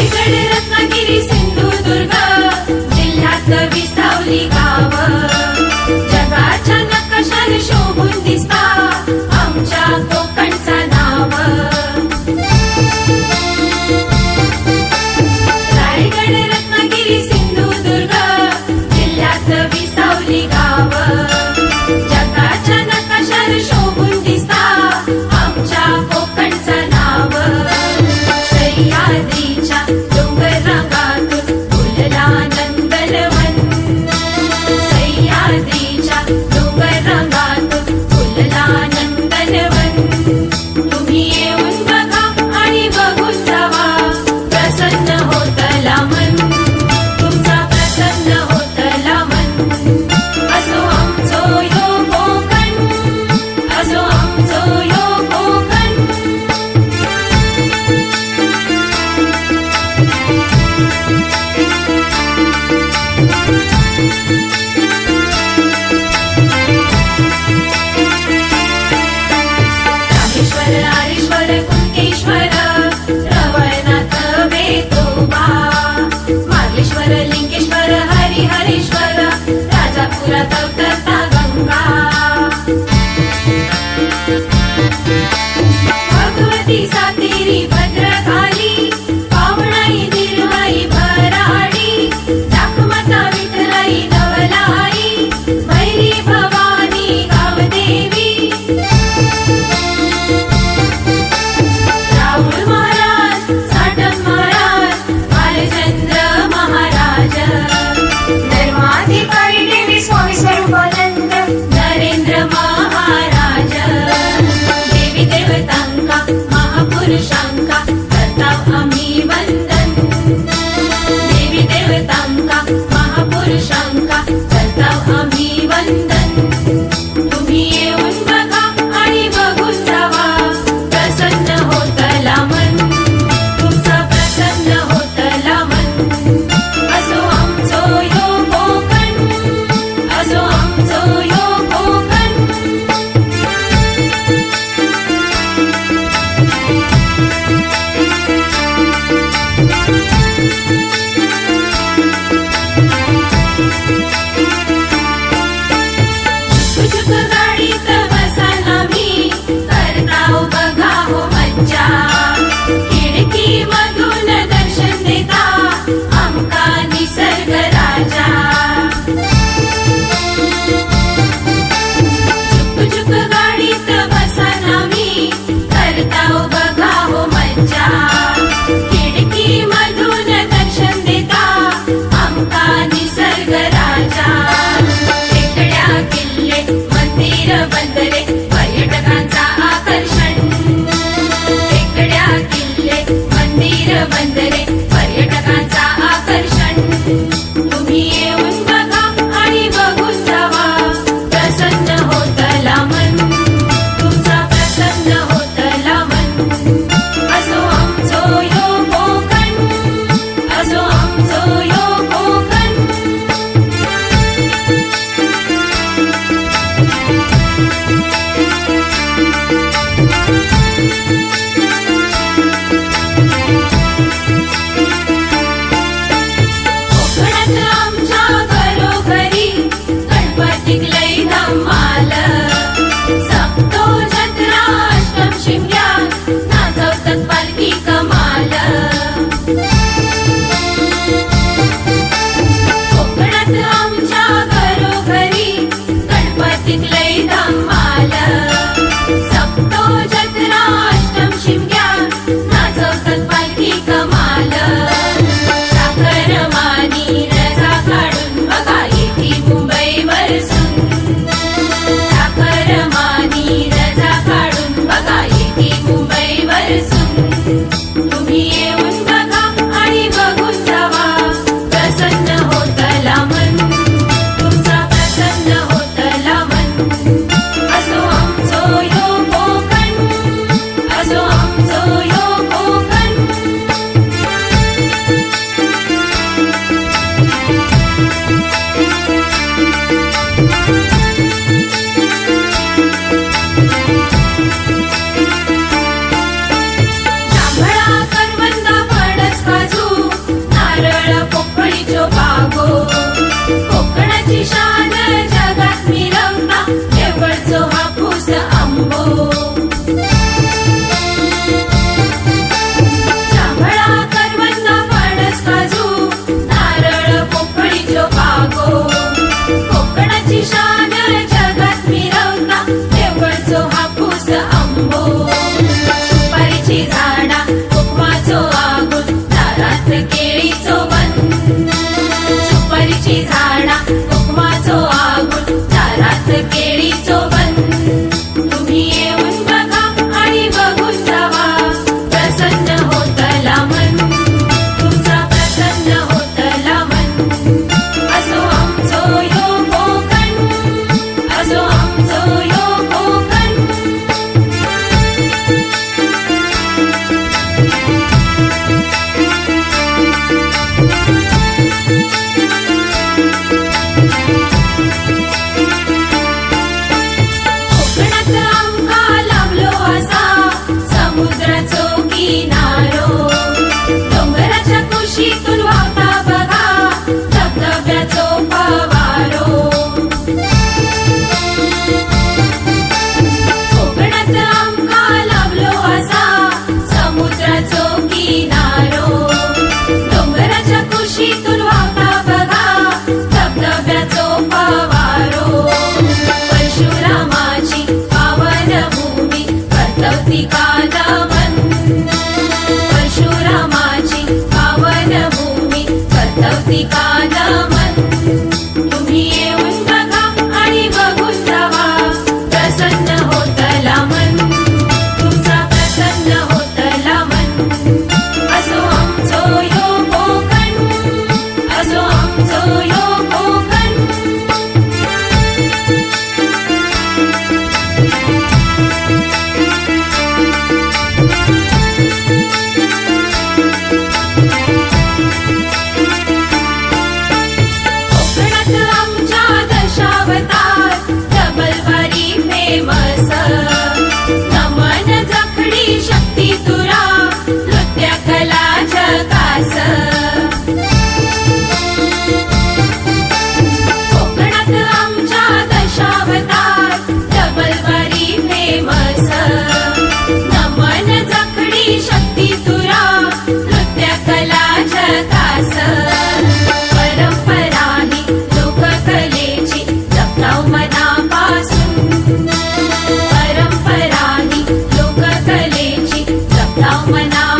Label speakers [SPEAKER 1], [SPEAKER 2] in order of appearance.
[SPEAKER 1] रायगड रत्नागिरी सिंधुदुर्ग जिल्ह्यात विसावली गाव. जगाच्या नकाशाने शोभून दिसता आमच्या कोकणचा नाव. रायगड रत्नागिरी सिंधुदुर्ग जिल्ह्यात विसावली गाव. me. बंदरे पर्यटकांचा आकर्षण. टेकड्या किल्ले मंदिर बंदरे पर्यटकांचा आकर्षण. तुम्ही येऊन बघा आणि बघून जावा. प्रसन्न होतला मन तुमचा प्रसन्न होतला मन असो आमचो my now